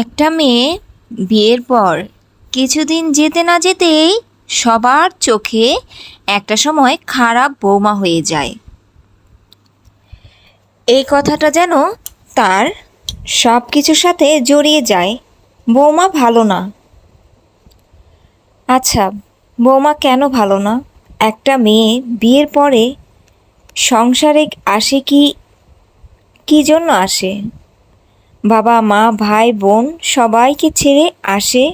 একটা মেয়ে বিয়ের পর কিছুদিন যেতে না যেতেই সবার চোখে একটা সময় খারাপ বৌমা হয়ে যায়। এই কথাটা যেন তার সব কিছুর সাথে জড়িয়ে যায়। বৌমা ভালো না। আচ্ছা বৌমা কেন ভালো না? একটা মেয়ে বিয়ের পরে সংসারে আসে কি, কী জন্য আসে? বাবা, মা, ভাই, বোন সবাইকে ছেড়ে আসে।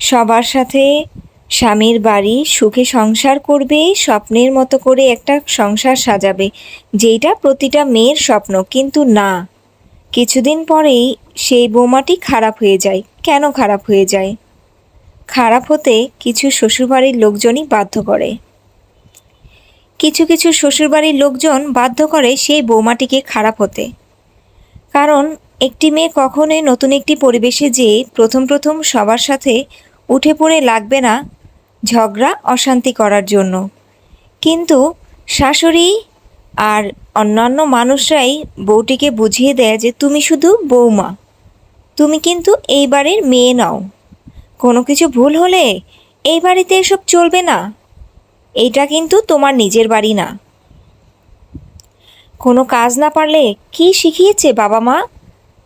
সবার সাথে স্বামীর বাড়ি সুখে সংসার করবে, স্বপ্নের মতো করে একটা সংসার সাজাবে, যেইটা প্রতিটা মেয়ের স্বপ্ন। কিন্তু না, কিছুদিন পরেই সেই বোমাটি খারাপ হয়ে যায়। কেন খারাপ হয়ে যায়? খারাপ হতে কিছু শ্বশুরবাড়ির লোকজনই বাধ্য করে। কিছু কিছু শ্বশুরবাড়ির লোকজন বাধ্য করে সেই বৌমাটিকে খারাপ হতে। কারণ একটি মেয়ে কখনোই নতুন একটি পরিবেশে যেয়ে প্রথম প্রথম সবার সাথে উঠে পড়ে লাগবে না ঝগড়া, অশান্তি করার জন্য। কিন্তু শাশুড়ি আর অন্যান্য মানুষরাই বউটিকে বুঝিয়ে দেয় যে তুমি শুধু বৌমা তুমি কিন্তু এই বাড়ির মেয়ে নাও। কোনো কিছু ভুল হলে এই বাড়িতে এসব চলবে না। এইটা কিন্তু তোমার নিজের বাড়ি না। কোনো কাজ না পারলে কি শিখিয়েছে বাবা মা?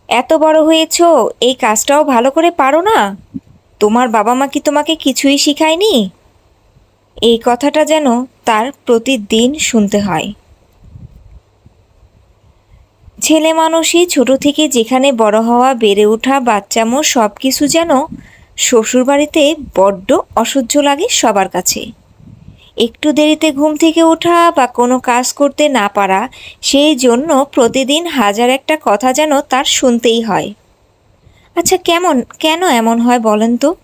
এত বড় হয়েছ, এই কাজটাও ভালো করে পারো না? তোমার বাবা মা কি তোমাকে কিছুই শিখায়নি? এই কথাটা যেন তার প্রতিদিন শুনতে হয়। ছেলে মানুষই ছোট থেকে যেখানে বড় হওয়া, বেড়ে ওঠা বাচ্চামো সব কিছু যেন শ্বশুরবাড়িতে বড্ড অসহ্য লাগে সবার কাছে। একটু দেরিতে ঘুম থেকে ওঠা বা কোনো কাজ করতে না পারা, সেই জন্য প্রতিদিন হাজার একটা কথা যেন তার শুনতেই হয়। আচ্ছা কেমন, কেন এমন হয় বলেন তো?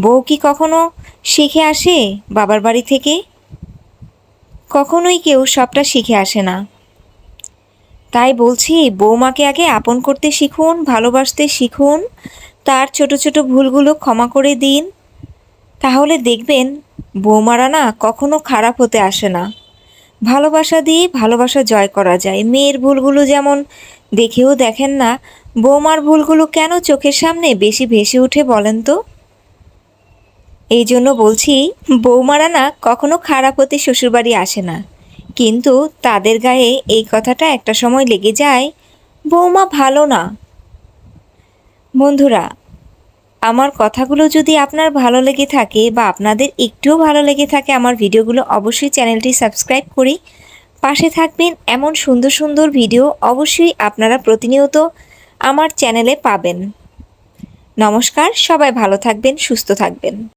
বউ কি কখনো শিখে আসে বাবার বাড়ি থেকে? কখনোই কেউ সবটা শিখে আসে না। তাই বলছি বৌমাকে আগে আপন করতে শিখুন, ভালোবাসতে শিখুন, তার ছোট ছোট ভুলগুলো ক্ষমা করে দিন। তাহলে দেখবেন বৌমারা না কখনো খারাপ হতে আসে না। ভালোবাসা দিয়ে ভালোবাসা জয় করা যায়। মেয়ের ভুলগুলো যেমন দেখেও দেখেন না, বৌমার ভুলগুলো কেন চোখের সামনে বেশি ভেসে উঠে বলেন তো? এই জন্য বলছি, বৌমারা না কখনো খারাপ হতে শ্বশুরবাড়ি আসে না। কিন্তু তাদের গায়ে এই কথাটা একটা সময় লেগে যায়, বৌমা ভালো না। বন্ধুরা আমার কথাগুলো যদি আপনার ভালো লেগে থাকে বা আপনাদের একটুও ভালো লেগে থাকে আমার ভিডিওগুলো অবশ্যই চ্যানেলটি সাবস্ক্রাইব করি। পাশে থাকবেন এমন সুন্দর সুন্দর ভিডিও অবশ্যই আপনারা প্রতিনিয়ত আমার চ্যানেলে পাবেন। নমস্কার, সবাই ভালো থাকবেন, সুস্থ থাকবেন।